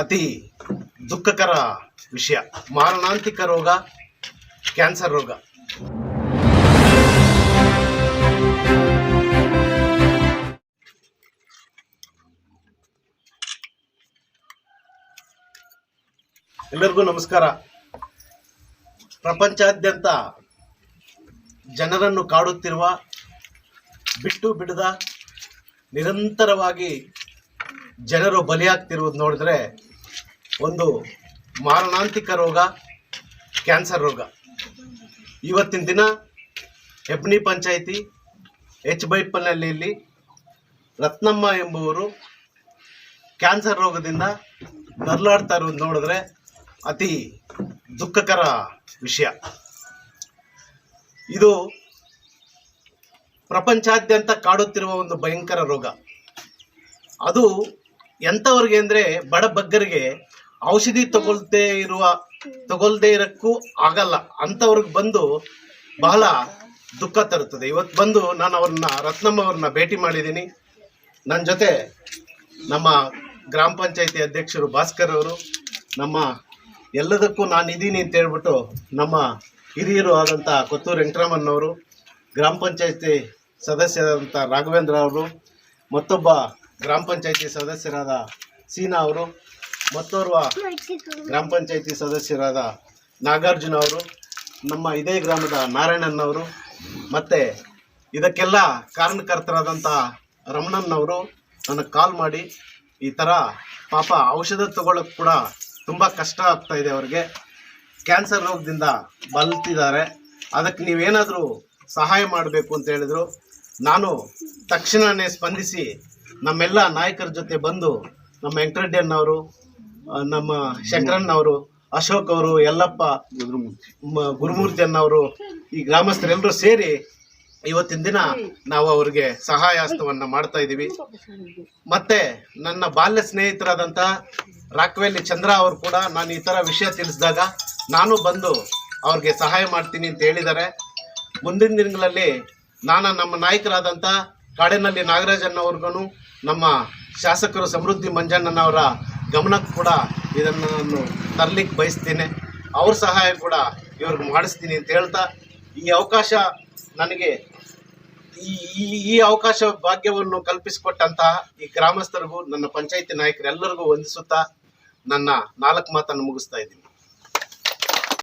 ಅತಿ ದುಃಖಕರ ವಿಷಯ, ಮಾರಣಾಂತಿಕ ರೋಗ, ಕ್ಯಾನ್ಸರ್ ರೋಗ. ಎಲ್ಲರಿಗೂ ನಮಸ್ಕಾರ. ಪ್ರಪಂಚಾದ್ಯಂತ ಜನರನ್ನು ಕಾಡುತ್ತಿರುವ, ಬಿಟ್ಟು ಬಿಡದ, ನಿರಂತರವಾಗಿ ಜನರು ಬಲಿಯಾಗ್ತಿರುವುದು ನೋಡಿದ್ರೆ ಒಂದು ಮಾರಣಾಂತಿಕ ರೋಗ, ಕ್ಯಾನ್ಸರ್ ರೋಗ. ಇವತ್ತಿನ ದಿನ ಹೆಬ್ನಿ ಪಂಚಾಯಿತಿ ಎಚ್ ಬೈಪಲ್ನಹಳ್ಳಿಯಲ್ಲಿ ರತ್ನಮ್ಮ ಎಂಬುವರು ಕ್ಯಾನ್ಸರ್ ರೋಗದಿಂದ ನರಳಾಡ್ತಾ ಇರೋದು ನೋಡಿದ್ರೆ ಅತಿ ದುಃಖಕರ ವಿಷಯ. ಇದು ಪ್ರಪಂಚಾದ್ಯಂತ ಕಾಡುತ್ತಿರುವ ಒಂದು ಭಯಂಕರ ರೋಗ. ಅದು ಎಂಥವ್ರಿಗೆ ಅಂದರೆ ಬಡ ಬಗ್ಗರಿಗೆ ಔಷಧಿ ತಗೊಳ್ದೇ ಇರುವ, ತಗೊಳ್ದೇ ಇರಕ್ಕೂ ಆಗಲ್ಲ. ಅಂಥವ್ರಿಗೆ ಬಂದು ಬಹಳ ದುಃಖ ತರುತ್ತದೆ. ಇವತ್ತು ಬಂದು ನಾನು ಅವ್ರನ್ನ, ರತ್ನಮ್ಮ ಅವ್ರನ್ನ ಭೇಟಿ ಮಾಡಿದ್ದೀನಿ. ನನ್ನ ಜೊತೆ ನಮ್ಮ ಗ್ರಾಮ ಪಂಚಾಯತಿ ಅಧ್ಯಕ್ಷರು ಭಾಸ್ಕರ್ ಅವರು, ನಮ್ಮ ಎಲ್ಲದಕ್ಕೂ ನಾನು ಇದ್ದೀನಿ ಅಂತ ಹೇಳ್ಬಿಟ್ಟು ನಮ್ಮ ಹಿರಿಯರು ಆದಂಥ ಕೊತ್ತೂರು ವೆಂಕಟರಾಮಣ್ಣವರು ಗ್ರಾಮ ಪಂಚಾಯತಿ ಸದಸ್ಯರಾದಂಥ ರಾಘವೇಂದ್ರ ಅವರು, ಮತ್ತೊಬ್ಬ ಗ್ರಾಮ ಪಂಚಾಯತಿ ಸದಸ್ಯರಾದ ಸೀನಾ ಅವರು ಮತ್ತೋರ್ವ ಗ್ರಾಮ ಪಂಚಾಯತಿ ಸದಸ್ಯರಾದ ನಾಗಾರ್ಜುನ ಅವರು, ನಮ್ಮ ಇದೇ ಗ್ರಾಮದ ನಾರಾಯಣನ್ನವರು ಮತ್ತು ಇದಕ್ಕೆಲ್ಲ ಕಾರಣಕರ್ತರಾದಂಥ ರಮಣನ್ನವರು ನನಗೆ ಕಾಲ್ ಮಾಡಿ ಈ ಥರ ಪಾಪ ಔಷಧ ತಗೊಳ್ಳೋಕೆ ಕೂಡ ತುಂಬ ಕಷ್ಟ ಆಗ್ತಾ ಇದೆ ಅವ್ರಿಗೆ. ಕ್ಯಾನ್ಸರ್ ರೋಗದಿಂದ ಬಲ್ತಿದ್ದಾರೆ ಅದಕ್ಕೆ ನೀವೇನಾದರೂ ಸಹಾಯ ಮಾಡಬೇಕು ಅಂತ ಹೇಳಿದ್ರು. ನಾನು ತಕ್ಷಣವೇ ಸ್ಪಂದಿಸಿ ನಮ್ಮೆಲ್ಲ ನಾಯಕರ ಜೊತೆ ಬಂದು ನಮ್ಮ ವೆಂಕಟರೆಡ್ಡಿ ಅಣ್ಣವರು ಆ, ಶಂಕರಣ್ಣ ಅವರು ಅಶೋಕ್ ಅವರು ಯಲ್ಲಪ್ಪ ಗುರುಮೂರ್ತಿ ಅನ್ನವರು ಈ ಗ್ರಾಮಸ್ಥರೆಲ್ಲರೂ ಸೇರಿ ಇವತ್ತಿನ ದಿನ ನಾವು ಅವರಿಗೆ ಸಹಾಯ ಹಸ್ತವನ್ನ ಮಾಡ್ತಾ ಇದ್ದೀವಿ. ಮತ್ತೆ ನನ್ನ ಬಾಲ್ಯ ಸ್ನೇಹಿತರಾದಂಥ ರಾಕ್ವೇಲಿ ಚಂದ್ರ ಅವರು ಕೂಡ ನಾನು ಈ ಥರ ವಿಷಯ ತಿಳಿಸಿದಾಗ ನಾನು ಬಂದು ಅವ್ರಿಗೆ ಸಹಾಯ ಮಾಡ್ತೀನಿ ಅಂತ ಹೇಳಿದ್ದಾರೆ. ಮುಂದಿನ ದಿನಗಳಲ್ಲಿ ನಾನು ನಮ್ಮ ನಾಯಕರಾದಂಥ ಕಾಡಿನಲ್ಲಿ ನಾಗರಾಜಣ್ಣವ್ರಿಗೂ ನಮ್ಮ ಶಾಸಕರು ಸಮೃದ್ಧಿ ಮಂಜಣ್ಣನವರ ಗಮನಕ್ಕೆ ಕೂಡ ಇದನ್ನು ನಾನು ತರಲಿಕ್ಕೆ ಬಯಸ್ತೀನಿ. ಅವ್ರ ಸಹಾಯ ಕೂಡ ಇವ್ರಿಗೆ ಮಾಡಿಸ್ತೀನಿ ಅಂತ ಹೇಳ್ತಾ, ಈ ಅವಕಾಶ ನನಗೆ ಈ, ಈ- ಅವಕಾಶ ಭಾಗ್ಯವನ್ನು ಕಲ್ಪಿಸಿಕೊಟ್ಟಂತಹ ಈ ಗ್ರಾಮಸ್ಥರಿಗೂ, ನನ್ನ ಪಂಚಾಯಿತಿ ನಾಯಕರೆಲ್ಲರಿಗೂ ವಂದಿಸುತ್ತಾ ನನ್ನ ನಾಲ್ಕು ಮಾತನ್ನು ಮುಗಿಸ್ತಾ ಇದ್ದೀನಿ.